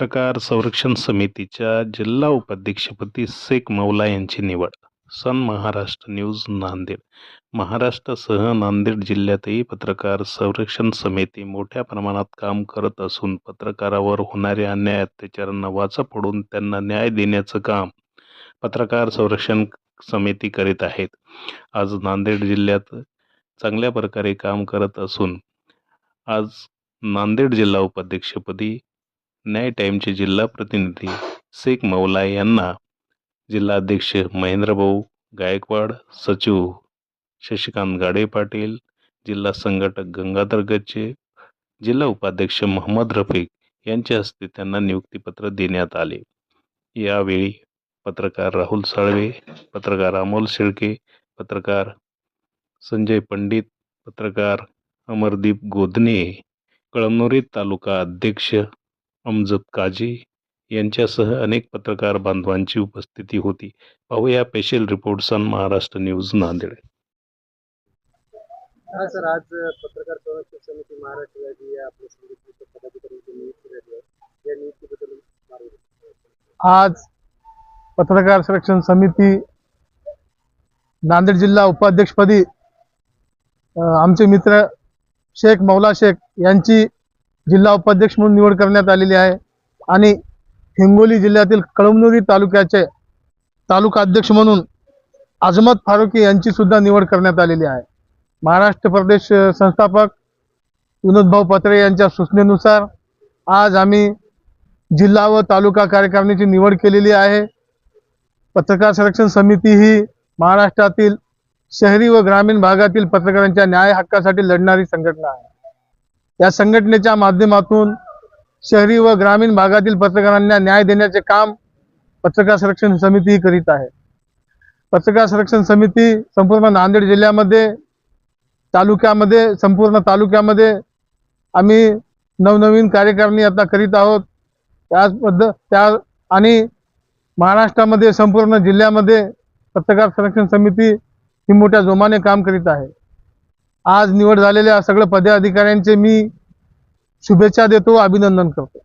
पत्रकार संरक्षण समितीच्या जिल्हा उपाध्यक्षपदी शेख मौला यांची निवड. Sun Maharashtra news Nanded. महाराष्ट्रासह नांदेड जिल्ह्यातही पत्रकार संरक्षण समिती मोठ्या प्रमाणात काम करत असून पत्रकारावर होणाऱ्या अन्याय अत्याचारांना वाचा फोडून त्यांना न्याय देण्याचं काम पत्रकार संरक्षण समिती करीत आहेत. आज नांदेड जिल्ह्यात चांगल्या प्रकारे काम करत असून आज नांदेड जिल्हा उपाध्यक्षपदी न्याय टाईमचे जिल्हा प्रतिनिधी शेख मौला यांना जिल्हाध्यक्ष महेंद्रभाऊ गायकवाड सचिव शशिकांत गाडे पाटील जिल्हा संघटक गंगाधर गच्चे जिल्हा उपाध्यक्ष मोहम्मद रफीक यांच्या हस्ते त्यांना नियुक्तीपत्र देण्यात आले. यावेळी पत्रकार राहुल साळवे पत्रकार अमोल शेळके पत्रकार संजय पंडित पत्रकार अमरदीप गोदने कळमनुरी तालुका अध्यक्ष अमजद काजी यांच्यासह अनेक पत्रकार बांधवांची उपस्थिती होती. पाहूया special report Sun Maharashtra news Nanded. हा सर आज पत्रकार संरक्षण समिती महाराष्ट्र राज्य या आपल्या संघटनेच्या पदाधिकाऱ्यांची नियुक्ती झाली आहे या नियुक्तीबद्दल आज पत्रकार संरक्षण समिती नांदेड जिल्हा उपाध्यक्षपदी आमचे मित्र शेख मौला शेख यांची जिल्हा उपाध्यक्ष म्हणून निवड करण्यात आलेली आहे. आणि हिंगोली जिल्ह्यातील कळमनुरी तालुक्याचे तालुका अध्यक्ष म्हणून आजमत फारुकी यांची सुद्धा निवड करण्यात आलेली आहे. महाराष्ट्र प्रदेश संस्थापक विनोदभाऊ पत्रे यांच्या सूचनेनुसार आज आम्ही जिल्हा व तालुका कार्यकारिणीची निवड केलेली आहे. पत्रकार संरक्षण समिती ही महाराष्ट्रातील शहरी व ग्रामीण भागातील पत्रकारांच्या न्याय हक्कासाठी लढणारी संघटना आहे. या संघटनेच्या माध्यमातून शहरी व ग्रामीण भागातील पत्रकारांना न्याय देण्याचे काम पत्रकार संरक्षण समिती करीत आहे. पत्रकार संरक्षण समिती संपूर्ण नांदेड जिल्ह्यामध्ये तालुक्यामध्ये संपूर्ण तालुक्यामध्ये आम्ही नवनवीन कार्यकारिणी आता करीत आहोत. त्याच पद्ध त्या आणि महाराष्ट्रामध्ये संपूर्ण जिल्ह्यामध्ये पत्रकार संरक्षण समिती ही मोठ्या जोमाने काम करीत आहे. आज निवड झालेल्या सगळ्या पदाधिकाऱ्यांचे मी शुभेच्छा देतो अभिनंदन करतो.